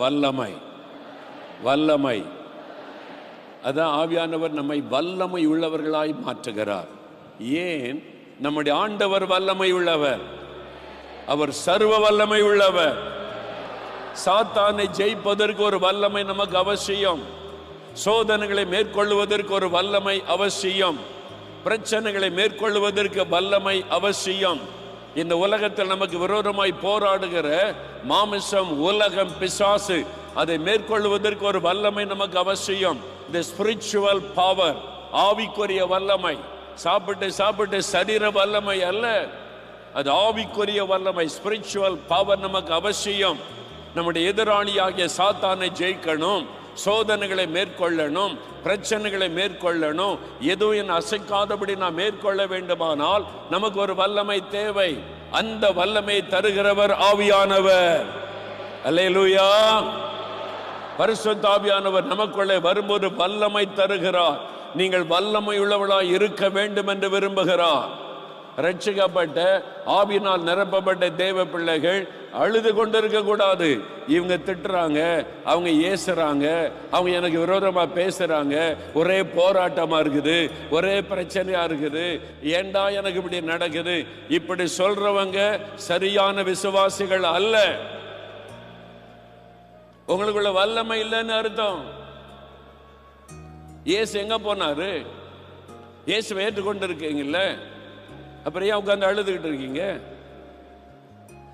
வல்லமை. வல்லமை. அதான் ஆவியானவர் நம்மை வல்லமை உள்ளவர்களாய் மாற்றுகிறார். ஏன்? நம்முடைய ஆண்டவர் வல்லமை உள்ளவர். அவர் சர்வ வல்லமை உள்ளவர். சாத்தானை ஜெயிப்பதற்கு ஒரு வல்லமை நமக்கு அவசியம். சோதனைகளை மேற்கொள்வதற்கு ஒரு வல்லமை அவசியம். பிரச்சனைகளை மேற்கொள்வதற்கு வல்லமை அவசியம். இந்த உலகத்தில் நமக்கு விரோதமாய் போராடுகிற மாமிசம் உலகம் பிசாசு அதை மேற்கொள்வதற்கு ஒரு வல்லமை நமக்கு அவசியம். இந்த ஸ்பிரிச்சுவல் பவர் ஆவிக்குரிய வல்லமை. சாப்பிட்டு சாப்பிட்டு சரீர வல்லமை அல்ல. அது ஆவிக்குரிய வல்லமை ஸ்பிரிச்சுவல் பவர் நமக்கு அவசியம். நம்முடைய எதிராளியாகிய சாத்தானை ஜெயிக்கணும். சோதனைகளை மேற்கொள்ளணும் பிரச்சனைகளை மேற்கொள்ளணும். எதுவும் அசைக்காதபடி நான் மேற்கொள்ள வேண்டுமானால் நமக்கு ஒரு வல்லமை தேவை. அந்த வல்லமை தருகிறவர் ஆவியானவர். அல்லேலூயா. பரிசுத்த ஆவியானவர் நமக்குள்ளே வரும்போது வல்லமை தருகிறார். நீங்கள் வல்லமை உள்ளவளாய் இருக்க வேண்டும் என்று விரும்புகிறார். ரட்சிக்கப்பட்ட ஆவினால் நிரப்பப்பட்ட தேவ பிள்ளைகள் அழுது கொண்டிருக்க கூடாது. இவங்க திட்டுறாங்க அவங்க ஏசுறாங்க அவங்க எனக்கு விரோதமா பேசுறாங்க ஒரே போராட்டமா இருக்குது ஒரே பிரச்சனையா இருக்குது ஏண்டா எனக்கு இப்படி நடக்குது? இப்படி சொல்றவங்க சரியான விசுவாசிகள் அல்ல. உங்களுக்குள்ள வல்லமை இல்லைன்னு அர்த்தம். இயேசு எங்க போனாரு? இயேசுவை ஏற்றுக்கொண்டு இருக்கீங்கல்ல அப்புறம் ஏன் உட்காந்து அழுதுகிட்டு இருக்கீங்க?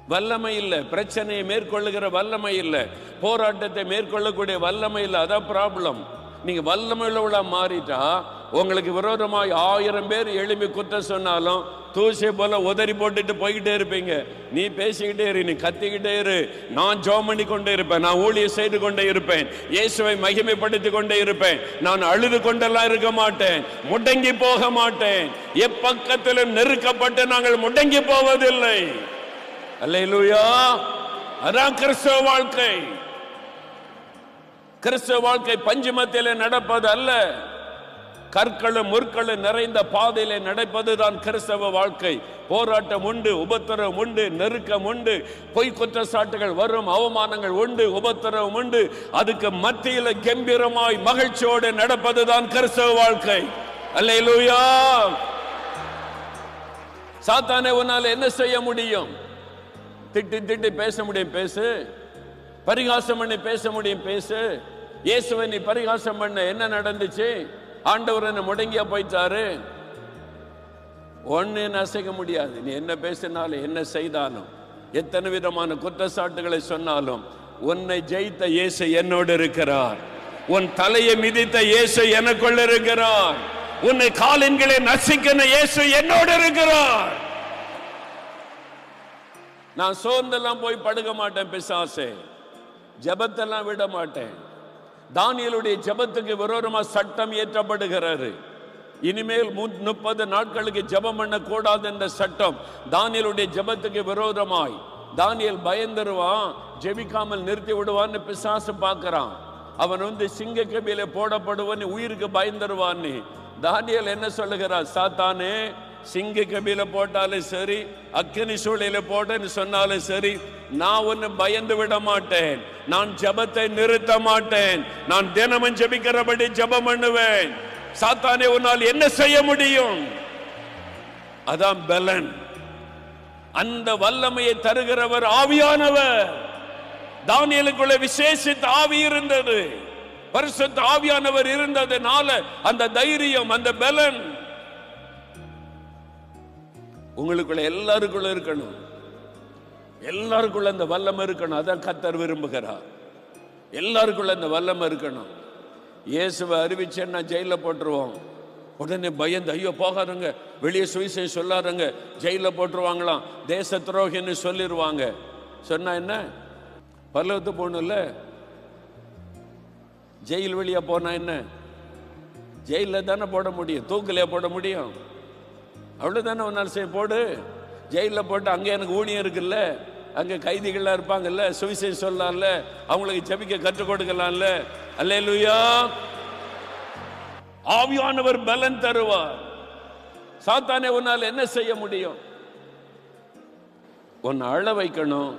வல்லமை இல்லை. பிரச்சனையை மேற்கொள்ளுகிற வல்லமை இல்லை. போராட்டத்தை மேற்கொள்ளக்கூடிய வல்லமை இல்லை. அதான் ப்ராப்ளம் நீங்க வல்லமை உள்ளவளா மாறிட்டா உங்களுக்கு விரோதமாய் ஆயிரம் பேர் எழுப்பி குத்த சொன்னாலும் தூசி போல உதறி போட்டுட்டு போய்கிட்டே இருப்பீங்க. நீ பேசிக்கிட்டே இரு நீ கத்திக்கிட்டே இரு. நான் ஜோம் பண்ணி கொண்டே இருப்பேன். நான் ஊழியம் செய்து கொண்டே இருப்பேன். இயேசுவை மகிமைப்படுத்தி கொண்டே இருப்பேன். நான் அழுது கொண்டெல்லாம் இருக்க மாட்டேன். முடங்கி போக மாட்டேன். எப்பக்கத்திலும் நெருக்கப்பட்டு நாங்கள் முடங்கி போவதில்லை. அல்லையிலூயா அதான் கிறிஸ்தவ வாழ்க்கை. கிறிஸ்தவ வாழ்க்கை பஞ்சு நடப்பது அல்ல. கற்களும் முற்களும் நிறைந்த பாதையில் நடப்பதுதான் கிறிஸ்தவ வாழ்க்கை. போராட்டம் உண்டு உபத்திரம் உண்டு நெருக்கம் உண்டு. பொய் குற்றச்சாட்டுகள் வரும் அவமானங்கள் உண்டு உபத்திரம் உண்டு. அதுக்கு மத்தியில கம்பீரமாய் மகிழ்ச்சியோடு நடப்பதுதான் கிறிஸ்தவ வாழ்க்கை. அல்லேலூயா! சாத்தானே உன்னால என்ன செய்ய முடியும்? திட்டி திட்டி பேச முடியும் பேசு. பரிகாசம் பண்ணி பேச முடியும் பேசு. இயேசுவை நீ பரிகாசம் பண்ண என்ன நடந்துச்சு? ஆண்டவர் என்ன முடங்கியா போயிட்டாரு? ஒன்னு அசைக்க முடியாது. நீ என்ன பேசினாலும் என்ன செய்தாலும் எத்தனை விதமான குற்றச்சாட்டுகளை சொன்னாலும் உன்னை ஜெயித்த இயேசு என்னோடு இருக்கிறார். உன் தலையை மிதித்த இயேசு எனக்குள்ள இருக்கிறார். உன்னை காலின்களை நசிக்கின இயேசு என்னோடு இருக்கிறார். நான் சோர்ந்தெல்லாம் போய் படுக்க மாட்டேன் பிசாசே. ஜெபத்தெல்லாம் விட மாட்டேன். தானியலுடைய ஜெபத்துக்கு விரோதமா சட்டம் ஏற்றப்படுகிறது. இனிமேல் மு- முப்பது நாட்களுக்கு ஜெபம் பண்ணக்கூடாது என்ற சட்டம் தானியலுடைய ஜெபத்துக்கு விரோதமாய். தானியல் பயந்துருவான் ஜெபிக்காமல் நிறுத்தி விடுவான்னு பிசாசு பார்க்கறான். அவன் வந்து சிங்க கபியில போடப்படுவன் உயிருக்கு பயந்துருவான்னு. தானியல் என்ன சொல்லுகிறான் சாத்தானே சிங்க கபியில போட்டாலும் சரி அக்கினி சூளையில போட்டேன்னு சொன்னாலும் சரி நான் ஒன்று பயந்து விட மாட்டேன். நான் ஜெபத்தை நிறுத்த மாட்டேன். நான் தினமும் ஜெபிக்கிறபடி ஜெபம் பண்ணுவேன். சாத்தானே உன்னால் என்ன செய்ய முடியும்? அதான் பலன். அந்த வல்லமையை தருகிறவர் ஆவியானவர். தானியலுக்குள்ள விசேஷித்த ஆவி இருந்தது. பரிசுத்த ஆவியானவர் இருந்ததுனால அந்த தைரியம் அந்த பலன். உங்களுக்குள்ள எல்லாருக்குள்ள இருக்கணும். எல்லாருக்குள்ள அந்த வல்லமை இருக்கணும். அதான் கத்தர் விரும்புகிறார். எல்லாருக்குள்ள அந்த வல்லமை இருக்கணும். இயேசுவை அறிவிச்சேன்னா ஜெயில போட்டுருவோம். உடனே பயந்து ஐயோ போகாதங்க. வெளியே சுவிசை சொல்லாதங்க. ஜெயில போட்டுருவாங்களாம். தேச துரோகின்னு சொல்லிடுவாங்க சொன்னா என்ன? பல்லவத்து போகணும்ல. ஜெயில் வெளியே போனா என்ன? ஜெயிலில் தானே போட முடியும். தூக்கிலே போட முடியும். அவ்வளோதானே ஒன்றால் செய்ய போடு. ஜெயிலில் போட்டு அங்கே எனக்கு ஊழியம் இருக்குல்ல அங்கே கைதிகள்லாம் இருப்பாங்கல்ல சுவிசை சொல்லலாம்ல அவங்களுக்கு ஜெபிக்க கற்றுக் கொடுக்கலாம்ல. அல்லேலூயா ஆவியானவர் பலன் தருவார். சாத்தானே உன்னால் என்ன செய்ய முடியும்? உன்னை அழ வைக்கணும்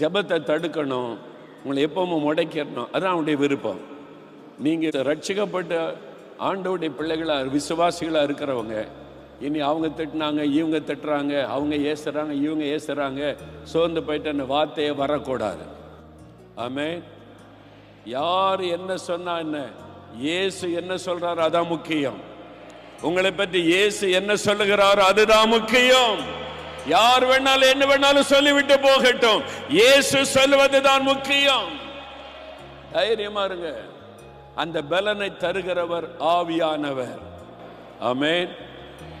ஜெபத்தை தடுக்கணும் உங்களை எப்பவும் முடைக்கிறணும் அதான் அவனுடைய விருப்பம். நீங்கள் ரட்சிக்கப்பட்ட ஆண்டவுடைய பிள்ளைகளாக விசுவாசிகளாக இருக்கிறவங்க இனி அவங்க திட்டினாங்க இவங்க திட்டுறாங்க அவங்க ஏசுறாங்க இவங்க ஏசுறாங்க சோர்ந்து போயிட்டு அந்த வார்த்தையே வரக்கூடாது. ஆமே யார் என்ன சொன்னா என்ன? இயேசு என்ன சொல்றாரு அதான் முக்கியம். உங்களை பற்றி இயேசு என்ன சொல்லுகிறாரோ அதுதான் முக்கியம். யார் வேணாலும் என்ன வேணாலும் சொல்லிவிட்டு போகட்டும். இயேசு சொல்லுவதுதான் முக்கியம். தைரியமா இருங்க. அந்த பலனை தருகிறவர் ஆவியானவர். ஆமேன்.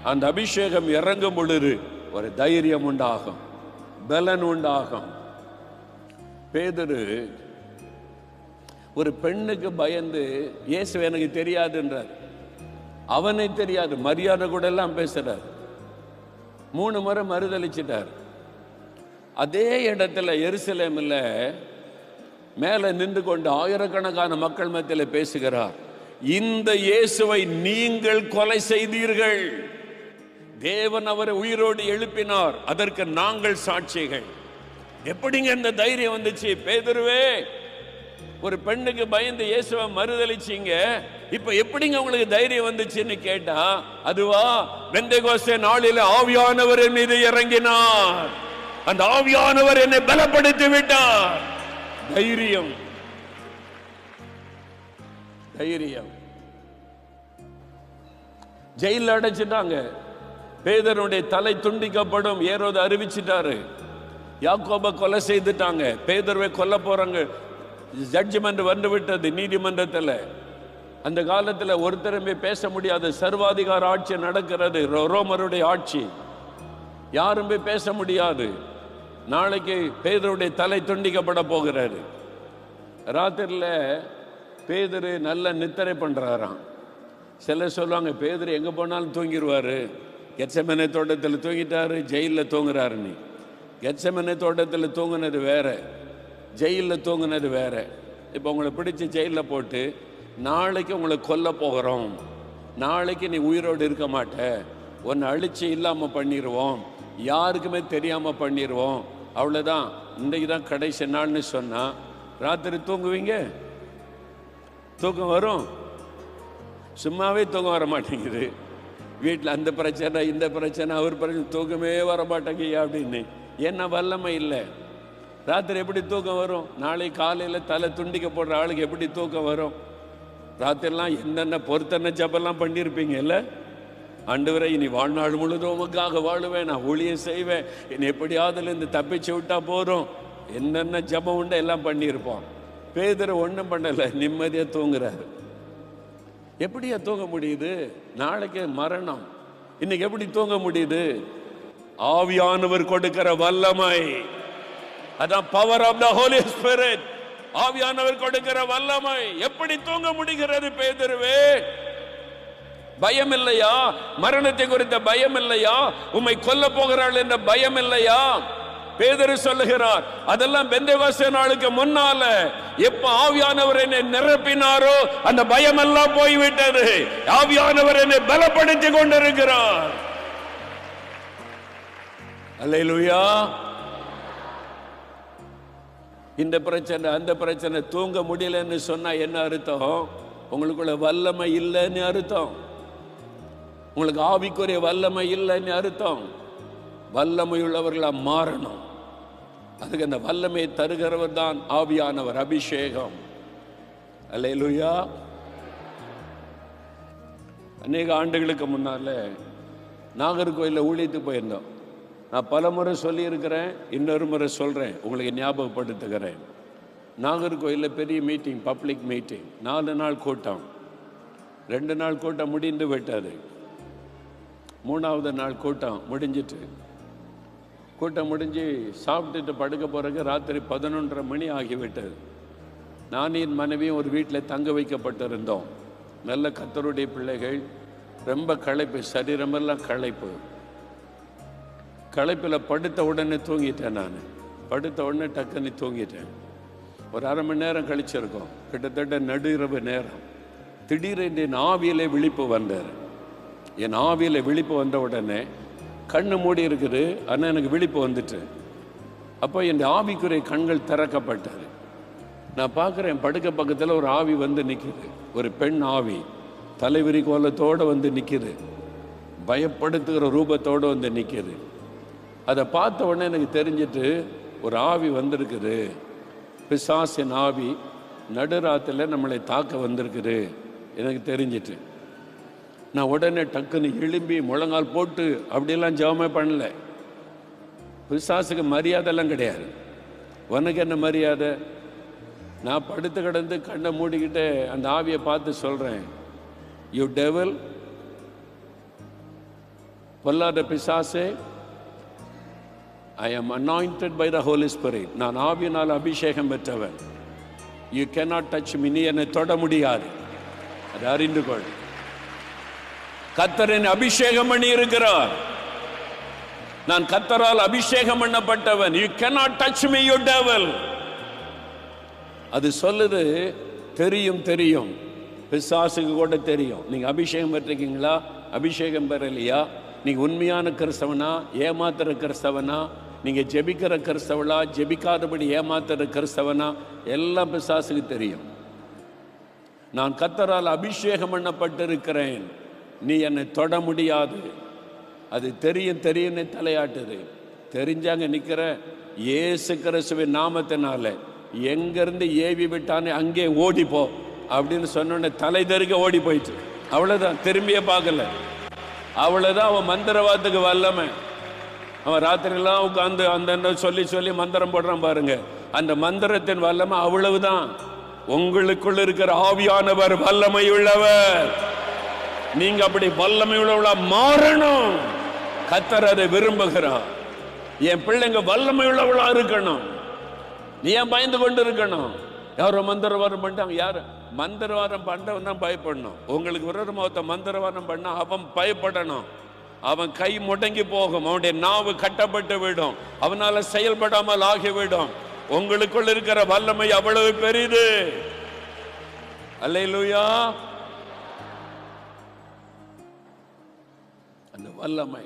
அந்த அபிஷேகம் இறங்கும் பொழுது ஒரு தைரியம் உண்டாகும் பலன் உண்டாகும். பேதரு ஒரு பெண்ணுக்கு பயந்து இயேசு எனக்கு தெரியாதுன்றார். அவனை தெரியாது மரியாதை கூட எல்லாம் பேசுறார். மூணு முறை மறுதளிச்சிட்டார் அதே இடத்துல எருசலேமில் மேலே நின்று கொண்டு ஆயிரக்கணக்கான மக்கள் மத்தியில் பேசுகிறார் இந்த இயேசுவை நீங்கள் கொலை செய்தீர்கள். தேவன் அவரை உயிரோடு எழுப்பினார். அதற்கு நாங்கள் சாட்சிகள். எப்படிங்க இந்த தைரியம் வந்துச்சு? பேதுருவே ஒரு பெண்ணுக்கு பயந்து இயேசுவை மறுதளிச்சிங்க இப்ப எப்படிங்க உங்களுக்கு தைரியம் வந்துச்சுன்னு கேட்டா அதுவா வெந்தகோச நாளில ஆவியானவர் என் மீது இறங்கினார். அந்த ஆவியானவர் என்னை பலப்படுத்தி விட்டார். தைரியம். தைரியம். ஜெயில அடைச்சிட்டாங்க. பேதருடைய தலை துண்டிக்கப்படும். ஏறோத அறிவிச்சிட்டாரு. யாக்கோப கொலை செய்துட்டாங்க. பேதர்வை கொல்ல போறாங்க. ஜட்ஜ்மெண்ட் வந்து விட்டது நீதிமன்றத்தில். அந்த காலத்தில் ஒருத்தருமே பேச முடியாது. சர்வாதிகார ஆட்சி நடக்கிறது. ரோமருடைய ஆட்சி. யாருமே பேச முடியாது. நாளைக்கு பேதருடைய தலை துண்டிக்கப்பட போகிறாரு. ராத்திரியில் பேதரு நல்ல நித்திரை பண்ணுறாராம் சிலர் சொல்லுவாங்க பேதர் எங்கே போனாலும் தூங்கிடுவார் கெச்சமனை தோட்டத்தில் தூங்கிட்டாரு ஜெயிலில் தூங்குறாரு நீ. கெச்சமனை தோட்டத்தில் தூங்குனது வேற ஜெயிலில் தூங்குனது வேற. இப்போ உங்களை பிடிச்சி ஜெயிலில் போட்டு நாளைக்கு உங்களை கொல்ல போகிறோம். நாளைக்கு நீ உயிரோடு இருக்க மாட்ட. உன்னை அழிச்சு இல்லாமல் பண்ணிடுவோம் யாருக்குமே தெரியாமல் பண்ணிடுவோம் அவ்வளோதான் இன்றைக்கு தான் கடைசி நாள்னு சொன்னால் ராத்திரி தூங்குவீங்க? தூக்கம் வரும். சும்மாவே தூக்கம் வர மாட்டேங்குது. வீட்டில் அந்த பிரச்சனை இந்த பிரச்சனை அவர் பிரச்சனை தூக்கமே வர மாட்டேங்கய்யா அப்படின்னு. என்ன வல்லமை இல்லை. ராத்திரி எப்படி தூக்கம் வரும்? நாளை காலையில் தலை துண்டிக்க போடுற ஆளுக்கு எப்படி தூக்கம் வரும்? ராத்திரிலாம் என்னென்ன பொருத்தன ஜபெல்லாம் பண்ணியிருப்பீங்க இல்லை? ஆண்டவரை இனி வாழ்நாள் முழுதும் உமக்காக வாழுவேன் நான் ஊழியம் செய்வேன். இனி எப்படியாவதுலேருந்து தப்பிச்சு விட்டா போதும்? என்னென்ன ஜபம் உண்டு எல்லாம் பண்ணியிருப்போம். பேதரை ஒன்றும் பண்ணலை நிம்மதியாக தூங்குறாரு. எப்படியா தூங்க முடியுது? நாளைக்கு மரணம். இன்னைக்கு எப்படி தூங்க முடியுது? ஆவியானவர் கொடுக்கிற வல்லமை. அதான் power of the Holy Spirit ஆவியானவர் கொடுக்கிற வல்லமை. எப்படி தூங்க முடிகிறது பேதருவே? பயம் இல்லையா மரணத்தை குறித்த பயம் இல்லையா உம்மை கொல்ல போகிறாள் என்ற பயம் இல்லையா பேதரு சொல்லுகிறார் அதெல்லாம் பெந்தவாச நாளுக்கு முன்னால எப்ப ஆவியானவர் என்னை நிரப்பினாரோ அந்த பயம் எல்லாம் போய்விட்டது. ஆவியானவர் என்னை பலப்படுத்தி கொண்டிருக்கிறார். அல்லேலூயா. இந்த பிரச்சனை அந்த பிரச்சனை தூங்க முடியலன்னு சொன்னா என்ன அர்த்தம்? உங்களுக்குள்ள வல்லமை இல்லைன்னு அர்த்தம். உங்களுக்கு ஆவிக்குரிய வல்லமை இல்லைன்னு அர்த்தம். வல்லமை உள்ளவர்களா மாறணும். அதுக்கு அந்த வல்லமை தருகிறவர் தான் ஆவியானவர் அபிஷேகம். அல்லேலூயா. அநேக ஆண்டுகளுக்கு முன்னால நாகர்கோயிலில் ஊழியத்துக்கு போயிருந்தோம். நான் பல முறை சொல்லியிருக்கிறேன் இன்னொரு முறை சொல்கிறேன் உங்களுக்கு ஞாபகப்படுத்துகிறேன். நாகர்கோயிலில் பெரிய மீட்டிங் பப்ளிக் மீட்டிங் நாலு நாள் கூட்டம். ரெண்டு நாள் கூட்டம் முடிந்து விட்டது. மூணாவது நாள் கூட்டம் முடிஞ்சிட்டு கூட்டம் முடிஞ்சு சாப்பிட்டுட்டு படுக்க போகிறக்கு ராத்திரி பதினொன்றரை மணி ஆகிவிட்டது. நான் என் மனைவியும் ஒரு வீட்டில் தங்க வைக்கப்பட்டிருந்தோம். நல்ல கத்தருடைய பிள்ளைகள் ரொம்ப களைப்பு சரீரமெல்லாம் களைப்பு. களைப்பில் படுத்த உடனே தூங்கிட்டேன் நான். படுத்த உடனே டக்குன்னு தூங்கிட்டேன். ஒரு அரை மணி நேரம் கழிச்சிருக்கோம். கிட்டத்தட்ட நடு இரவு நேரம். திடீரென்று என் ஆவியிலே விழிப்பு வந்தார் என் ஆவியில் விழிப்பு வந்த உடனே கண்ணு மூடி இருக்குது. ஆனால் எனக்கு விழிப்பு வந்துட்டு. அப்போ என் ஆவிக்குரிய கண்கள் திறக்கப்பட்டது. நான் பார்க்குறேன் படுக்க பக்கத்தில் ஒரு ஆவி வந்து நிற்கிது ஒரு பெண் ஆவி தலைவிரி கோலத்தோடு வந்து நிற்கிது பயப்படுத்துகிற ரூபத்தோடு வந்து நிற்கிது அதை பார்த்த உடனே எனக்கு தெரிஞ்சிட்டு ஒரு ஆவி வந்திருக்குது. பிசாசின் ஆவி நடுராத்தில் நம்மளை தாக்க வந்திருக்குது. எனக்கு தெரிஞ்சிட்டு. நான் உடனே டக்குன்னு எழும்பி முழங்கால் போட்டு அப்படிலாம் ஜபமே பண்ணல. பிசாசுக்கு மரியாதைலாம் கிடையாது. உனக்கு என்ன மரியாதை? நான் படுத்து கிடந்து கண்ணை மூடிக்கிட்டு அந்த ஆவியை பார்த்து சொல்கிறேன் யூ டெவல் பொல்லாத பிசாசே I am anointed by the Holy Spirit நான் ஆவியினால் அபிஷேகம் பெற்றவன். யூ கேனாட் டச் மினி நீ என்னை தொட முடியாது. அதை அறிந்து கொள். கத்தரின் அபிஷேகம் பண்ணி இருக்கிறார் நான் கத்தரால் அபிஷேகம் பண்ணப்பட்டவன். You cannot touch me you devil அது சொல்லுது தெரியும் தெரியும். பிசாசுக்கு கூட தெரியும். நீங்க அபிஷேகம் பெற்றிருக்கீங்களா? அபிஷேகம் பெறலையா? நீங்கள் உண்மையான கிறிஸ்தவனா? ஏமாத்துற கிறிஸ்தவனா? நீங்க ஜெபிக்கிற கிறிஸ்தவளா? ஜெபிக்காதபடி ஏமாத்துற கிறிஸ்தவனா? எல்லாம் பிசாசுக்கு தெரியும். நான் கத்தரால் அபிஷேகம் பண்ணப்பட்டிருக்கிறேன். நீ என்னை தொட முடியாது. அது தெரியும் தெரியும்னு தலையாட்டுது. தெரிஞ்சாங்க நிற்கிற ஏசு கிறிஸ்துவின் நாமத்தினால. எங்கேருந்து ஏவி விட்டானே அங்கே ஓடிப்போ அப்படின்னு சொன்னோடனே தலை தெருக்க ஓடி போயிட்டு அவ்வளோதான் திரும்பியே பார்க்கல. அவ்வளோதான் அவன் மந்திரவாதத்துக்கு வல்லமை. அவன் ராத்திரிலாம் உட்காந்து அந்த சொல்லி சொல்லி மந்திரம் போடுறான் பாருங்க. அந்த மந்திரத்தின் வல்லமை அவ்வளவுதான். உங்களுக்குள்ள இருக்கிற ஆவியானவர் வல்லமை உள்ளவர் நீங்க அப்படி வல்லமை உள்ளவளா மாறணும். கத்தர் அதை விரும்புகிறார். என் பிள்ளைங்க வல்லமை உள்ளவளா இருக்கணும். நீ ஏன் பயந்து கொண்டு இருக்கணும் யாரோ மந்திரவாதம் பண்ணிட்டாங்க. யாரு? மந்திரவாதம் பண்றவன் தான் பயப்படணும். உங்களுக்கு விரோதமா ஒருத்தன் மந்திரவாதம் பண்ண அவன் பயப்படணும். அவன் கை முடங்கி போகும். அவனுடைய நாவு கட்டப்பட்டு விடும். அவனால செயல்படாமல் ஆகிவிடும். உங்களுக்குள் இருக்கிற வல்லமை அவ்வளவு பெரிது அல்லேலூயா. அந்த வல்லமை.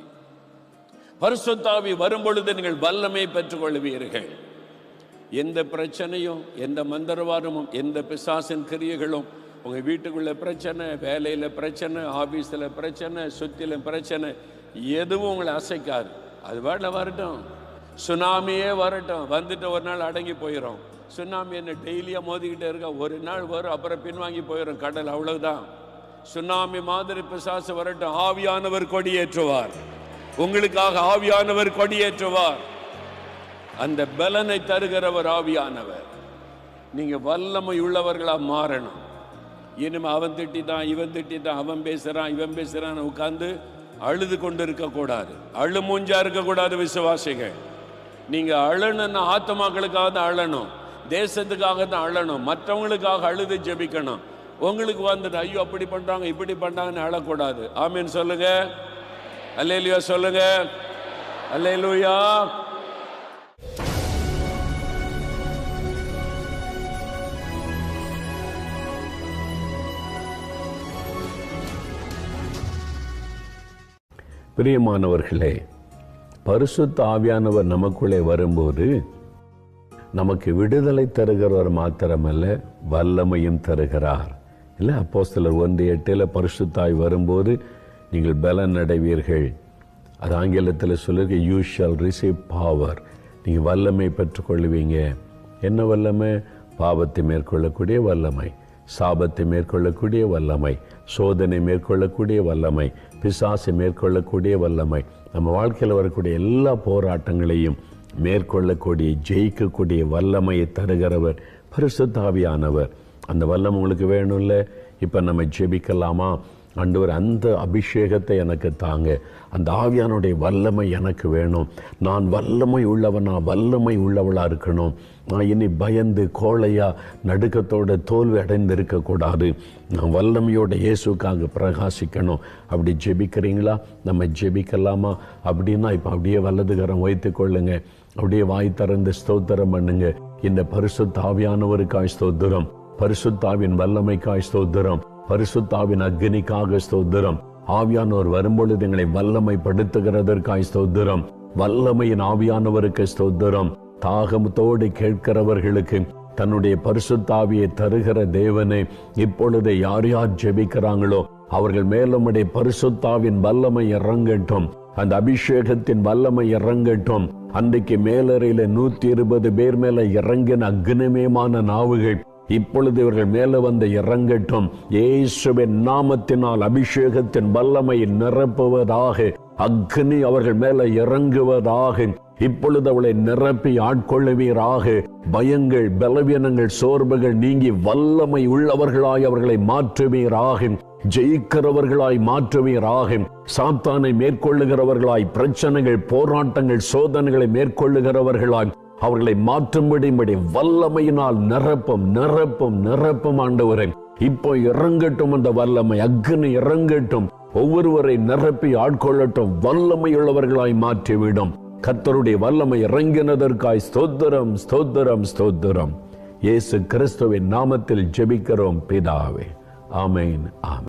பரிசுத்தாவி வரும்பொழுது நீங்கள் வல்லமை பெற்றுக்கொள்வீர்கள். எந்த பிரச்சனையும் எந்த மந்திரவாதமும் எந்த பிசாசின் கிரியைகளும் உங்க வீட்டுக்குள்ள பிரச்சனை வேலையில பிரச்சனை ஆபீஸ்ல பிரச்சனை சுத்தில பிரச்சனை எதுவும் உங்களை அசைக்காது. அது வேலை வரட்டும். சுனாமியே வரட்டும். வந்துட்டு ஒரு நாள் அடங்கி போயிடும் சுனாமி என்ன டெய்லியா மோதிக்கிட்டே இருக்கா? ஒரு நாள் வரும் அப்புறம் பின்வாங்கி போயிடும் கடல். அவ்வளவுதான். சுனாமி மாதிரி பிசாசு வரட்டும். ஆவியானவர் கொடியேற்றுவார். உங்களுக்காக ஆவியானவர் கொடியேற்றுவார். அந்த பலனை தருகிறவர் ஆவியானவர். நீங்க வல்லமை உள்ளவர்களா மாறணும். இனிமே அவன் திட்டிதான் இவன் திட்டிதான் அவன் பேசுறான் இவன் பேசுறான்னு உட்கார்ந்து அழுது கொண்டு இருக்கக்கூடாது அழு மூஞ்சா இருக்கக்கூடாது விசுவாசிகள். நீங்க அழணும்னா ஆத்மாக்களுக்காக தான் அழணும். தேசத்துக்காக தான் அழணும். மற்றவங்களுக்காக அழுது ஜெபிக்கணும். உங்களுக்கு வந்துட்டு ஐயோ அப்படி பண்றாங்க இப்படி பண்றாங்கன்னு அழக்கூடாது. ஆமீன் சொல்லுங்க. அல்லேலுயா சொல்லுங்க. அல்லையிலூயா பிரியமானவர்களே பரிசுத்த ஆவியானவர் நமக்குள்ளே வரும்போது நமக்கு விடுதலை தருகிறவர் மாத்திரமல்ல வல்லமையும் தருகிறார். இல்லை அப்போ சிலர் ஒன்று எட்டில் பரிசுத்தாய் வரும்போது நீங்கள் பலன் அடைவீர்கள் அது ஆங்கிலத்தில் சொல்லிருக்க யூ ஷால் ரிசீவ் பவர் நீங்கள் வல்லமை பெற்றுக்கொள்வீங்க. என்ன வல்லமை? பாவத்தை மேற்கொள்ளக்கூடிய வல்லமை சாபத்தை மேற்கொள்ளக்கூடிய வல்லமை சோதனை மேற்கொள்ளக்கூடிய வல்லமை பிசாசை மேற்கொள்ளக்கூடிய வல்லமை. நம்ம வாழ்க்கையில் வரக்கூடிய எல்லா போராட்டங்களையும் மேற்கொள்ளக்கூடிய ஜெயிக்கக்கூடிய வல்லமையை தருகிறவர் பரிசுத்தாவியானவர் அந்த வல்லம் உங்களுக்கு வேணும்ல? இப்போ நம்ம ஜெபிக்கலாமா? ஆண்டவர் அந்த அபிஷேகத்தை எனக்கு தாங்க. அந்த ஆவியானுடைய வல்லமை எனக்கு வேணும். நான் வல்லமை உள்ளவனா வல்லமை உள்ளவளாக இருக்கணும். நான் இனி பயந்து கோழையாக நடுக்கத்தோட தோல்வி அடைந்து இருக்கக்கூடாது நான் வல்லமையோட இயேசுக்காக பிரகாசிக்கணும். அப்படி ஜெபிக்கிறீங்களா? நம்ம ஜெபிக்கலாமா? அப்படின்னா இப்போ அப்படியே வல்லதுகரம் வைத்து கொள்ளுங்க. அப்படியே வாய் திறந்து ஸ்தோத்திரம் பண்ணுங்க. இந்த பரிசு தாவியானவருக்காய் ஸ்தோத்திரம். பரிசுத்தாவின் வல்லமைக்காய் ஸ்தோத்திரம். பரிசுத்தாவின் அக்னிக்காக ஸ்தோத்திரம். ஆவியானவர் வரும்பொழுது எங்களை வல்லமைப்படுத்துகிறதற்காய் ஸ்தோத்திரம். வல்லமையின் ஆவியானவருக்கு ஸ்தோத்திரம். தாகமத்தோடு கேட்கிறவர்களுக்கு தன்னுடைய பரிசுத்தாவியை தருகிற தேவனை இப்பொழுது யார் யார் ஜெபிக்கிறாங்களோ அவர்கள் மேலும்முடைய பரிசுத்தாவின் வல்லமை இறங்கட்டும். அந்த அபிஷேகத்தின் வல்லமை இறங்கட்டும். அன்றைக்கு மேலறையில நூத்தி இருபது பேர் மேல இறங்கின அக்னிமயமான நாவுகள் இப்பொழுது இவர்கள் மேல வந்து இறங்கட்டும். இயேசுவின் நாமத்தினால் அபிஷேகத்தின் வல்லமை நிரப்புவதாக அக்னி அவர்கள் மேல இறங்குவதாக இப்பொழுது அவளை நிரப்பி ஆட்கொள்ளுவீராக. பயங்கள் பலவீனங்கள் சோர்வுகள் நீங்கி வல்லமை உள்ளவர்களாய் அவர்களை மாற்றுவீராக. ஜெயிக்கிறவர்களாய் மாற்றுவீராக. சாத்தானை மேற்கொள்ளுகிறவர்களாய் பிரச்சனைகள் போராட்டங்கள் சோதனைகளை மேற்கொள்ளுகிறவர்களாய் அவர்களை மாற்றும்படிபடி வல்லமையினால் நிரப்பும் நிரப்பும் நிரப்பும் ஆண்டவரை. இப்போ இறங்கட்டும் அந்த வல்லமை அக்னி இறங்கட்டும். ஒவ்வொருவரை நிரப்பி ஆட்கொள்ளட்டும் வல்லமையுள்ளவர்களாய் மாற்றிவிடும். கர்த்தருடைய வல்லமை இறங்கினதற்காய் ஸ்தோத்திரம் ஸ்தோத்திரம் ஸ்தோத்திரம். இயேசு கிறிஸ்துவின் நாமத்தில் ஜெபிக்கிறோம் பிதாவே. ஆமேன் ஆமே